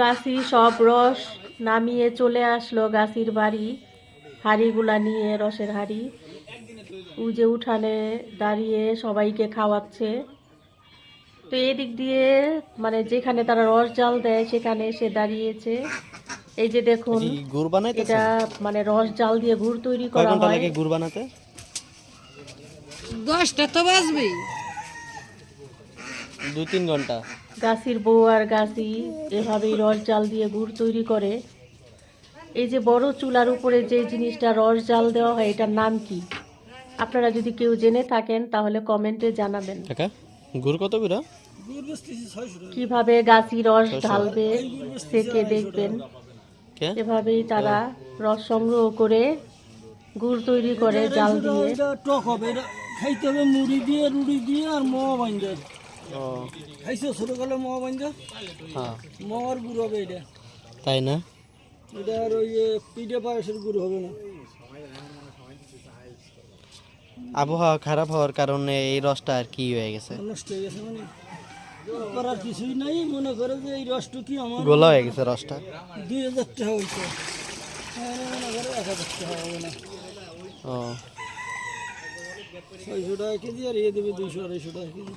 গাছি সব রস নামিয়ে চলে আসলো গাছির বাড়ি। হাঁড়িগুলা নিয়ে রসের হাঁড়ি। ও যে উঠানে দাঁড়িয়ে সবাইকে খাওয়াচ্ছে। তো এদিক দিয়ে মানে যেখানে তারা রস জাল দেয় সেখানে এসে দাঁড়িয়েছে। এই যে দেখুন গুড় বানাইতেছে? এটা মানে রস জাল দিয়ে গুড় তৈরি করা ঘণ্টা হয়। লাগে গুড় বানাতে? দশটা তো বাজবে দুই তিন ঘণ্টা। গাছির বউ আর গাছি এভাবেই রস জাল দিয়ে গুড় তৈরি করে। এই যে বড় চুলার উপরে যে জিনিসটা রস জাল দেওয়া হয় এটার নাম কি? আপনারা যদি কেউ জেনে থাকেন তাহলে কমেন্টে জানাবেন। কাকা গুড় কত বিরা কীভাবে গাছি রস ঢালবে সেকে দেখবেন। এভাবেই তারা রস সংগ্রহ করে গুড় তৈরি করে জাল দিয়ে। টক হবে। খাইতে হবে মুড়ি দিয়ে রুটি দিয়ে আর মোয়া বাইন্দা ও খাইছো? ছোটকালে মোয়া বাইন্দা হ্যাঁ। মোয়ার গুড় হবে এটা তাই না? এটা আর ওই পিঠে পায়েসের গুড় হবে না। আবহাওয়া খারাপ হওয়ার কারণে এই রসটা আর কি হয়ে গেছে? নষ্ট হয়ে গেছে মানে। করার কিছুই নাই মনে করে যে এই রসটু কি আমার গোলা হয়ে গেছে রসটা। দুই হাজার টাকা হইতো মনে করে এক হাজার টাকা হবে না। ও। ছয়শো টাকা কেজি আর ইয়ে দেবে দুইশো আড়াইশো টাকা কেজি।